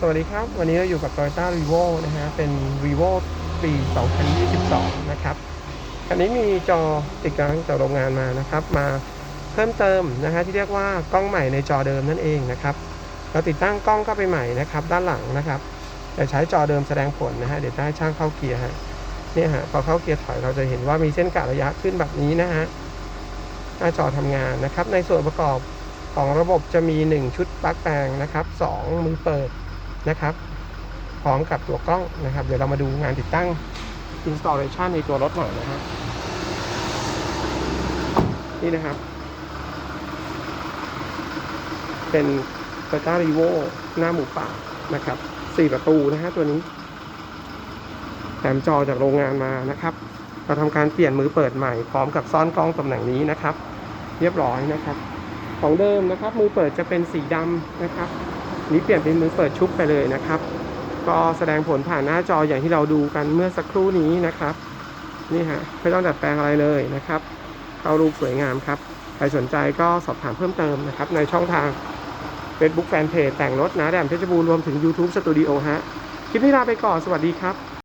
สวัสดีครับ วันนี้เราอยู่กับ Toyota r e v o นะฮะ เป็น r e v o ปี 2022 นะครับ อันนี้มีจอติดกลางจากโรงงานมานะครับ มาเพิ่มเติมนะฮะที่เรียกว่ากล้องใหม่ในจอเดิมนั่นเองนะครับ เราติดตั้งกล้องเข้าไปใหม่นะครับ ด้านหลังนะครับแต่ใช้จอเดิมแสดงผลนะฮะ เดี๋ยวให้ช่างเข้าเกียร์ฮะ เนี่ยฮะ พอเข้าเกียร์ถอยเราจะเห็นว่ามีเส้นกะระยะขึ้นแบบนี้นะฮะ หน้าจอทำงานนะครับ ในส่วนประกอบของระบบจะมี 1 ชุดปลั๊กแปลงนะครับ 2 มือเปิด นะครับ พร้อมกับตัวกล้องนะครับ เดี๋ยวเรามาดูงานติดตั้ง installation ในตัวรถหน่อยนะฮะนี่นะครับ เป็น Toyota r e v o หน้าหมูป่านะครับ4ประตูนะฮะตัวนี้แถมจอจากโรงงานมานะครับ เราทำการเปลี่ยนมือเปิดใหม่พร้อมกับซ่อนกล้องตำแหน่งนี้นะครับ เรียบร้อยนะครับ ของเดิมนะครับ มือเปิดจะเป็นสีดำนะครับ นี้เปลี่ยนเป็นมือเปิดชุบไปเลยนะครับ ก็แสดงผลผ่านหน้าจออย่างที่เราดูกันเมื่อสักครู่นี้นะครับ นี่ฮะไม่ต้องดัดแปลงอะไรเลยนะครับเข้ารูปสวยงามครับใครสนใจก็สอบถามเพิ่มเติมนะครับ ในช่องทาง Facebook Fanpage แต่งรถนะแดมเพชรบูรณ์รวมถึง YouTube Studio ฮะ คลิปนี้ลาไปก่อน สวัสดีครับ